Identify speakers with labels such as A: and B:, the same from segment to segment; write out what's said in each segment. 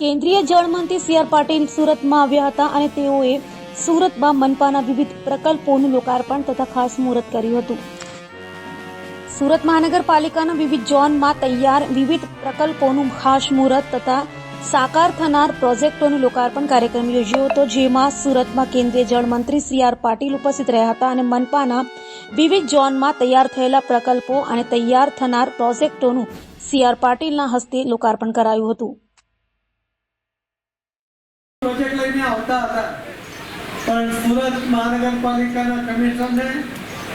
A: કેન્દ્રીય જળમંત્રી C R Patil સુરતમાં આવ્યા હતા અને તેઓએ સુરતમાં મનપાના વિવિધ પ્રકલ્પોનું લોકાર્પણ તથા ખાસ મુહૂર્ત કર્યું હતું. સુરત મહાનગરપાલિકાના વિવિધ ઝોનમાં તૈયાર વિવિધ પ્રકલ્પોનું ખાસ મુહૂર્ત તથા સાકાર થનાર પ્રોજેક્ટોનું લોકાર્પણ કાર્યક્રમ યોજ્યો હતો, જેમાં સુરતમાં કેન્દ્રીય જળમંત્રી સી આર પાટીલ ઉપસ્થિત રહ્યા હતા અને મનપાના વિવિધ ઝોનમાં તૈયાર થયેલા પ્રકલ્પો અને તૈયાર થનાર પ્રોજેક્ટોનું સી આર પાટીલના હસ્તે લોકાર્પણ કરાયું હતું.
B: લઈને આવતા હતા. પણ સુરત મહાનગરપાલિકાના કમિશનરને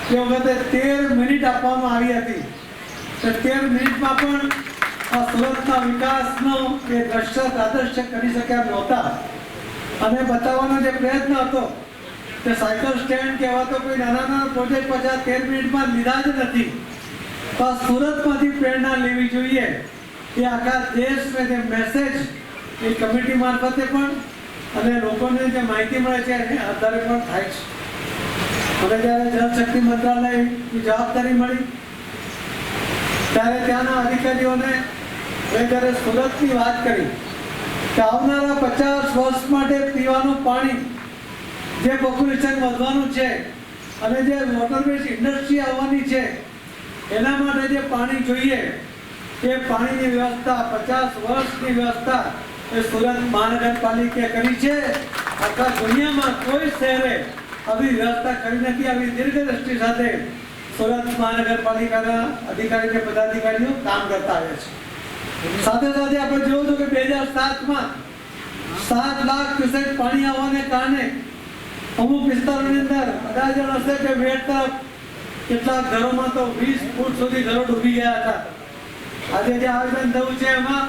B: તે વખતે તેર મિનિટ આપવામાં આવી હતી. તેર મિનિટમાં પણ આ સુરતના વિકાસનો એ દ્રશ્ય આદર્શ કરી શક્યા નહોતા. અને બતાવવાનો જે પ્રયત્ન હતો તે સાયકલ સ્ટેન્ડ કહેવાતો કોઈ નાના નાના પ્રોજેક્ટ પાછા તેર મિનિટમાં લીધા જ નથી. તો આ સુરતમાંથી પ્રેરણા લેવી જોઈએ. એ આખા દેશને જે મેસેજ એ કમિટી મારફતે પણ અને લોકોને જે માહિતી મળે છે એને આધારે પણ થાય છે. હવે જ્યારે જળશક્તિ મંત્રાલયની જવાબદારી મળી, ત્યારે ત્યાંના અધિકારીઓને મેં સુરતની વાત કરી, કે આવનારા પચાસ વર્ષ માટે પીવાનું પાણી જે પોપ્યુલેશન વધવાનું છે અને જે વોટરવેઝ ઇન્ડસ્ટ્રી આવવાની છે, એના માટે જે પાણી જોઈએ, એ પાણીની વ્યવસ્થા, પચાસ વર્ષની વ્યવસ્થા એ સુરત મહાનગરપાલિકા કરી છે. આખા દુનિયામાં કોઈ શહેરે આવી વ્યવસ્થા કરી નથી. આવી દીર્ઘ દ્રષ્ટિ સાથે સુરત મહાનગરપાલિકાના અધિકારી કે પદાધિકારીઓ કામ કરતા આવે છે. સાથે સાથે આપણે જોયું હતું કે બે હજાર સાતમાં સાત લાખ ક્યુસેક પાણી આવવાને કારણે અમુક વિસ્તારોની અંદર અંદાજન હશે કે વેટ કેટલાક ઘરોમાં તો વીસ ફૂટ સુધી ઘરો ડૂબી ગયા હતા. આજે જે આયોજન થયું છે એમાં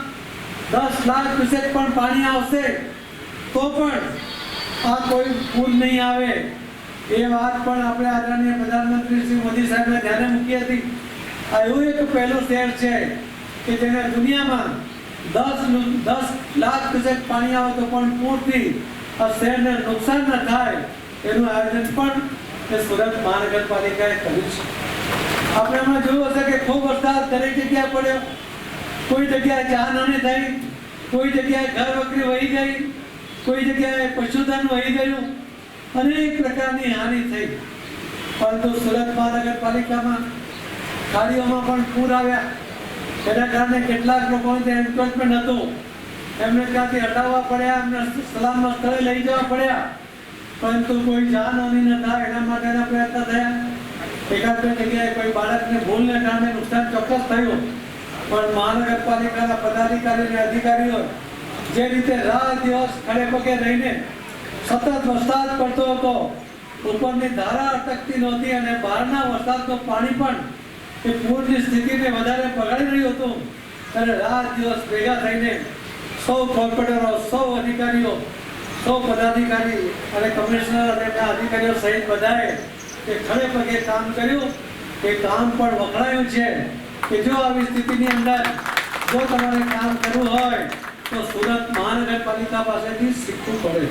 B: દસ લાખ ક્યુસેક પણ પાણી આવશે, તો પણ આ કોઈ પૂર નહીં આવે. એ વાત પણ આપણે આદરણીય પ્રધાનમંત્રી શ્રી મોદી સાહેબને ધ્યાને મૂકી હતી. આ એવું એક પહેલું શહેર છે કે જેને દુનિયામાં દસ દસ લાખ ક્યુસેક પાણી આવે તો પણ પૂરથી આ શહેરને નુકસાન ન થાય એનું આયોજન પણ એ સુરત મહાનગરપાલિકાએ કર્યું છે. આપણે હમણાં જોયું હશે કે ખૂબ વરસાદ દરેક જગ્યાએ પડ્યો. કોઈ જગ્યાએ ચા જાનહાનિ થઈ, કોઈ જગ્યાએ ઘર વકરી વહી ગઈ, કોઈ જગ્યાએ પશુધન વહી ગયું, અનેક પ્રકારની હાનિ થઈ. પરંતુ સુરત મહાનગરપાલિકામાં ગાડીઓમાં પણ પૂર આવ્યા. એના કારણે કેટલાક લોકોને ત્યાં એન્ક્રોચમેન્ટ હતું. એમને ત્યાંથી હટાવવા પડ્યા, એમને સલામત સ્થળે લઈ જવા પડ્યા. પરંતુ કોઈ જાનહાનિ ન થાય, એના માટેના પ્રયત્ન થયા. એકાદ બે જગ્યાએ કોઈ બાળકને ભૂલને કારણે નુકસાન ચોક્કસ થયું. પણ મહાનગરપાલિકાના પદાધિકારી અને અધિકારીઓ જે રીતે રાત દિવસ ખડે પગે રહીને સતત વરસાદ પડતો હતો, ઉપરની ધારા અટકતી નહોતી અને બહારના વરસાદનું પાણી પણ એ પૂરની સ્થિતિને વધારે બગાડી રહ્યું હતું. ત્યારે રાત દિવસ ભેગા થઈને સૌ કોર્પોરેટરો, સૌ અધિકારીઓ, સૌ પદાધિકારી અને કમિશનર અને એમના અધિકારીઓ સહિત બધાએ એ ખડે પગે કામ કર્યું. એ કામ પણ વખણાયું છે. કે જો આવી સ્થિતિની અંદર જો તમારે કામ કરવું હોય, તો સુરત મહાનગરપાલિકા પાસેથી શીખવું પડે